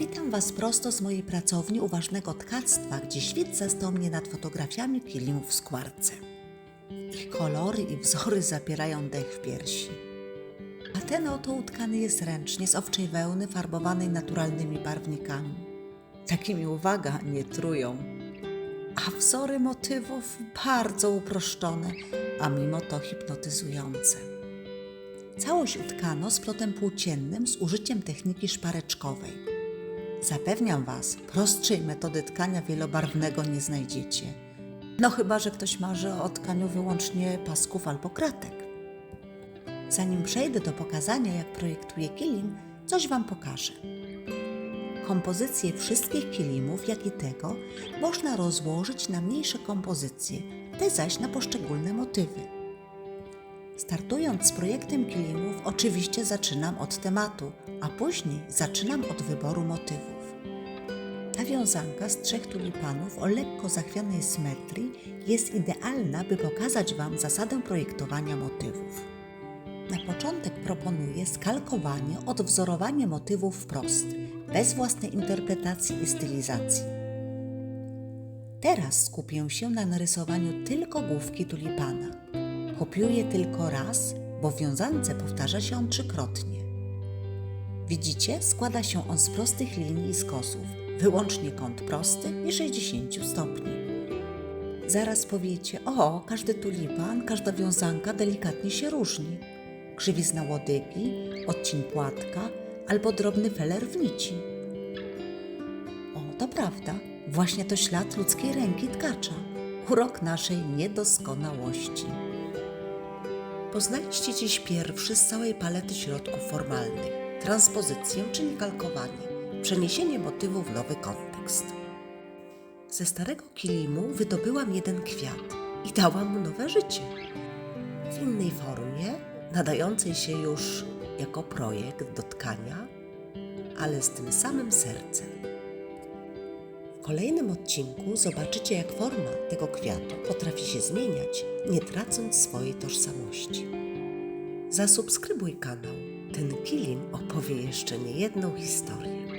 Witam Was prosto z mojej pracowni uważnego tkactwa, gdzie świt zastał mnie nad fotografiami kilimów w składce. Ich kolory i wzory zapierają dech w piersi. A ten oto utkany jest ręcznie z owczej wełny farbowanej naturalnymi barwnikami. Takimi uwaga nie trują. A wzory motywów bardzo uproszczone, a mimo to hipnotyzujące. Całość utkano splotem płóciennym z użyciem techniki szpareczkowej. Zapewniam Was, prostszej metody tkania wielobarwnego nie znajdziecie. No chyba, że ktoś marzy o tkaniu wyłącznie pasków albo kratek. Zanim przejdę do pokazania, jak projektuję kilim, coś Wam pokażę. Kompozycje wszystkich kilimów, jak i tego, można rozłożyć na mniejsze kompozycje, te zaś na poszczególne motywy. Startując z projektem kilimów, oczywiście zaczynam od tematu, a później zaczynam od wyboru motywów. Ta wiązanka z trzech tulipanów o lekko zachwianej symetrii jest idealna, by pokazać Wam zasadę projektowania motywów. Na początek proponuję skalkowanie, odwzorowanie motywów wprost, bez własnej interpretacji i stylizacji. Teraz skupię się na narysowaniu tylko główki tulipana. Kopiuję tylko raz, bo w wiązance powtarza się trzykrotnie. Widzicie, składa się on z prostych linii i skosów, wyłącznie kąt prosty i 60 stopni. Zaraz powiecie, o, każdy tulipan, każda wiązanka delikatnie się różni. Krzywizna łodygi, odcień płatka albo drobny feler w nici. O, to prawda, właśnie to ślad ludzkiej ręki tkacza, urok naszej niedoskonałości. Poznaliście dziś pierwszy z całej palety środków formalnych transpozycję, czyli kalkowanie, przeniesienie motywu w nowy kontekst. Ze starego kilimu wydobyłam jeden kwiat i dałam mu nowe życie. W innej formie, nadającej się już jako projekt do tkania, ale z tym samym sercem. W kolejnym odcinku zobaczycie, jak forma tego kwiatu potrafi się zmieniać, nie tracąc swojej tożsamości. Zasubskrybuj kanał. Ten kilim opowie jeszcze niejedną historię.